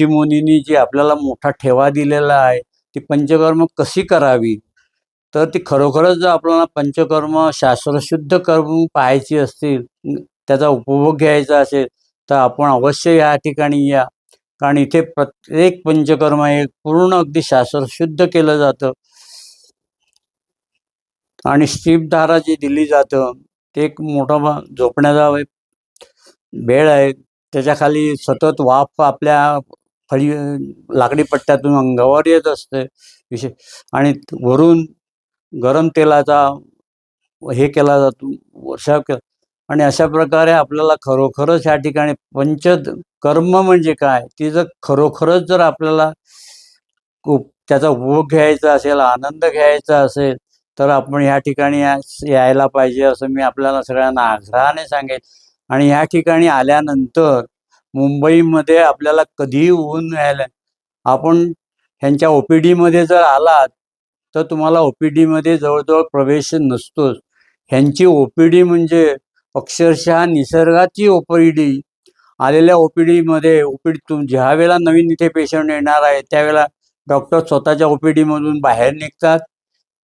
ऋषीमुनींनी जी आपल्याला मोठा ठेवा दिलेला आहे ती पंचकर्म कशी करावी? तर ती खरोखरच जर आपल्याला पंचकर्म शास्त्रशुद्ध करून पाहायची असतील त्याचा उपभोग घ्यायचा असेल तर आपण अवश्य या ठिकाणी या. कारण इथे प्रत्येक पंचकर्म हे पूर्ण अगदी शास्त्रशुद्ध केलं जातं. आणि स्टीपधारा जी दिली जातं ते एक मोठा झोपण्याचा वेळ आहे. त्याच्याखाली सतत वाफ आपल्या फळी लाकडी पट्ट्यातून अंगावर येत असते. विशेष आणि वरून गरम तेलाचा हे केला जातो वर्षाव केला. आणि अशा प्रकारे आपल्याला खरोखरच ह्या ठिकाणी पंच कर्म म्हणजे काय? ती जर खरोखरच जर आपल्याला त्याचा उपभोग घ्यायचा असेल आनंद घ्यायचा असेल तर आपण ह्या ठिकाणी यायला पाहिजे असं मी आपल्याला सगळ्यांना आग्रहाने सांगेन. आणि ह्या ठिकाणी आल्यानंतर मुंबईमध्ये आपल्याला कधीही ऊन यायला आपण ह्यांच्या ओ पी डीमध्ये जर आलात तर तुम्हाला ओ पी डीमध्ये जवळजवळ प्रवेश नसतोच. ह्यांची ओ पी डी म्हणजे अक्षरशः निसर्गाची ओ पी डी आलेल्या ओ पी डीमध्ये ओ पी डी तुम ज्या वेळेला नवीन इथे पेशंट येणार आहे त्यावेळेला डॉक्टर स्वतःच्या ओ पी डीमधून बाहेर निघतात.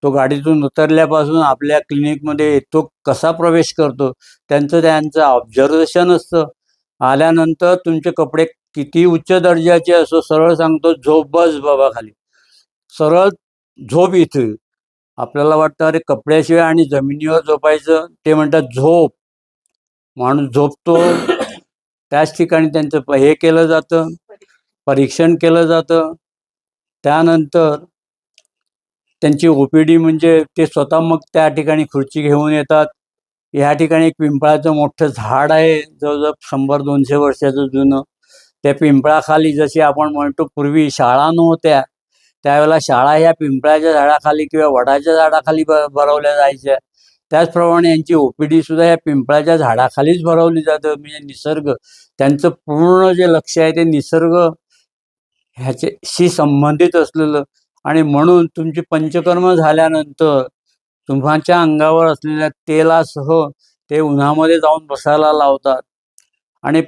तो गाडीतून उतरल्यापासून आपल्या क्लिनिकमध्ये तो कसा प्रवेश करतो त्यांचं त्यांचं ऑब्झर्वेशन असतं. आल्यानंतर तुमचे कपडे किती उच्च दर्जाचे असो सरळ सांगतो झोप बस बाबा खाली. सरळ झोप इथे. आपल्याला वाटतं अरे कपड्याशिवाय आणि जमिनीवर झोपायचं? ते म्हणतात झोप. माणूस झोपतो. त्याच ठिकाणी त्यांचं हे केलं जातं. परीक्षण केलं जातं. त्यानंतर त्यांची ओपीडी म्हणजे ते स्वतः मग त्या ठिकाणी खुर्ची घेऊन येतात. या ठिकाणी एक पिंपळाचं मोठं झाड आहे. जवळजवळ शंभर दोनशे वर्षाचं जुनं. त्या पिंपळाखाली जशी आपण म्हणतो पूर्वी शाळा नव्हत्या त्यावेळेला शाळा ह्या पिंपळाच्या झाडाखाली किंवा वडाच्या झाडाखाली भरवल्या जायच्या. त्याचप्रमाणे यांची ओपीडी सुद्धा या पिंपळाच्या झाडाखालीच भरवली जातं. म्हणजे निसर्ग त्यांचं पूर्ण जे लक्ष आहे ते निसर्ग ह्याच्याशी संबंधित असलेलं. आणि म्हणून तुमची पंचकर्म झाल्यानंतर तुम्हाच्या अंगावर असलेल्या तेलासह ते उन्हामध्ये जाऊन बसायला लावतात. आणि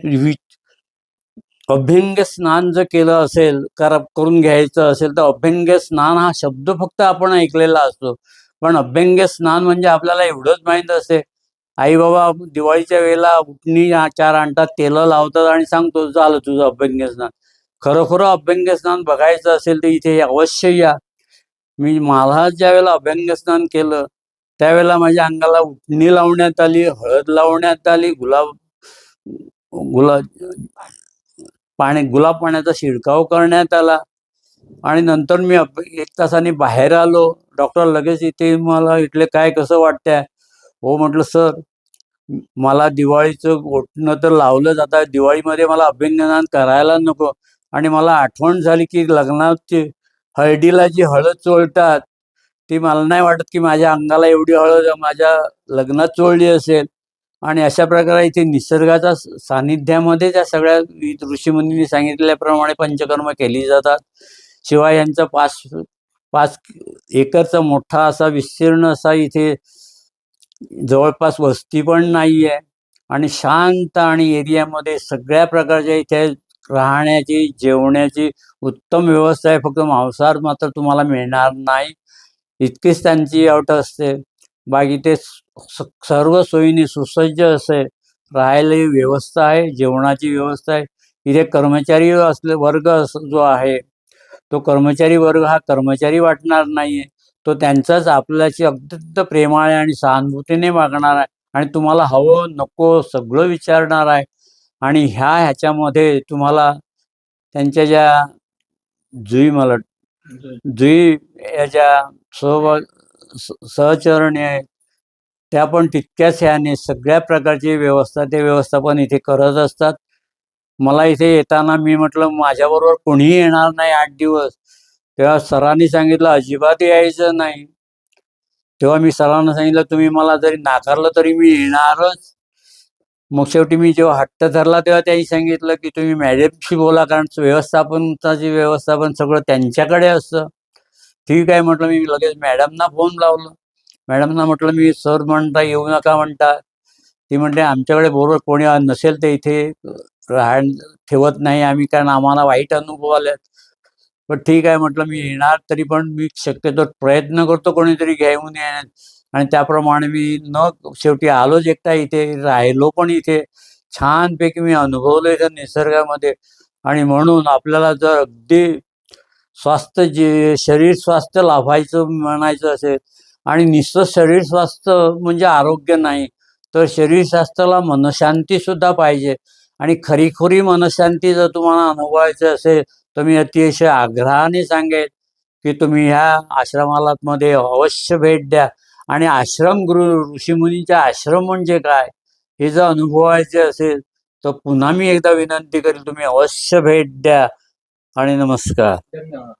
अभ्यंग स्नान जर केलं असेल कर करून घ्यायचं असेल तर अभ्यंग स्नान हा शब्द फक्त आपण ऐकलेला असतो. पण अभ्यंग स्नान म्हणजे आपल्याला एवढंच माहीत असते. आई बाबा दिवाळीच्या वेळेला उठणी चार आणतात तेलं लावतात आणि सांगतो झालं तुझं अभ्यंग स्नान. खरोखर अभ्यंग स्नान बघायचं असेल तर इथे अवश्य या. मी मला ज्या वेळेला अभ्यंग स्नान केलं त्यावेळेला माझ्या अंगाला उटणी लावण्यात आली हळद लावण्यात आली गुलाब गुलाब पाणी गुलाब पाण्याचा शिडकाव करण्यात आला. आणि नंतर मी एक तासाने बाहेर आलो. डॉक्टर लगेच इथे मला इथले काय कसं वाटतंय? हो म्हटलं सर मला दिवाळीचं ओटणं तर लावलं जातं दिवाळीमध्ये मला अभ्यंगनान करायला नको. आणि मला आठवण झाली की लग्नाची हळदीला जी हळद चोळतात ती मला नाही वाटत की माझ्या अंगाला एवढी हळद माझ्या लग्नात चोळली असेल. आणि अशा प्रकारे इथे निसर्गाच्या सानिध्यामध्ये त्या सगळ्या ऋषीमुनींनी सांगितल्याप्रमाणे पंचकर्म केली जातात. शिवाय यांचा पाच पाच एकरचा मोठा असा विस्तीर्ण असा इथे जवळपास वस्ती पण नाही आहे आणि शांत आणि एरियामध्ये सगळ्या प्रकारच्या इथे राहण्याची जेवण्याची उत्तम व्यवस्था आहे. फक्त मांसाहार मात्र तुम्हाला मिळणार नाही. इतकीच त्यांची अट असते. बाकी ते सर्व सोयीने सुसज्ज असे राहायला व्यवस्था आहे. जेवणाची व्यवस्था आहे. इथे कर्मचारी असले वर्ग अस- जो आहे तो कर्मचारी वर्ग हा कर्मचारी वाटणार नाहीये. तो त्यांचाच आपल्याशी अत्यंत प्रेमाने आणि सहानुभूतीने वागणार आहे. आणि तुम्हाला हवं नको सगळं विचारणार आहे. आणि ह्या ह्याच्यामध्ये तुम्हाला त्यांच्या ज्या जुई मला जुई याच्या सहभाग सहचरणी आहे त्या पण तितक्याच ह्याने सगळ्या प्रकारची व्यवस्था ते व्यवस्थापन इथे करत असतात. मला इथे येताना मी म्हटलं माझ्याबरोबर कोणीही येणार नाही आठ दिवस. तेव्हा सरांनी सांगितलं अजिबात यायचं नाही. तेव्हा मी सरांना सांगितलं तुम्ही मला जरी नाकारलं तरी मी येणारच. मग शेवटी मी जेव्हा हट्ट धरला तेव्हा त्यांनी सांगितलं की तुम्ही मॅडमशी बोला कारण व्यवस्थापनाची व्यवस्थापन सगळं त्यांच्याकडे असतं. ठीक आहे म्हटलं मी लगेच मॅडमना फोन लावलं. मॅडमना म्हटलं मी सर म्हणता येऊ नका म्हणता. ती म्हणते आमच्याकडे बरोबर कोणी नसेल ते इथे राहण ठेवत नाही आम्ही कारण आम्हाला वाईट अनुभव आलेत. पण ठीक आहे म्हटलं मी येणार तरी पण मी शक्यतो प्रयत्न करतो कोणीतरी घेऊन येण्यात. आणि त्याप्रमाणे मी न शेवटी आलोच एकटा इथे राहिलो पण इथे. छानपैकी मी अनुभवलो इथं निसर्गामध्ये. आणि म्हणून आपल्याला जर अगदी स्वास्थ्य जे शरीर स्वास्थ्य लाभायचं म्हणायचं असेल आणि नुसतं शरीर स्वास्थ्य म्हणजे आरोग्य नाही तर शरीर स्वास्थ्याला मनशांती सुद्धा पाहिजे. आणि खरीखुरी मनशांती जर तुम्हाला अनुभवायचं असेल तर मी अतिशय आग्रहाने सांगेन की तुम्ही ह्या आश्रमाला मध्ये अवश्य भेट द्या. आणि आश्रम गुरु ऋषीमुनींचे आश्रम म्हणजे काय? हे जर अनुभवायचे असेल तर पुन्हा मी एकदा विनंती करेल तुम्ही अवश्य भेट द्या. आणि नमस्कार. धन्यवाद.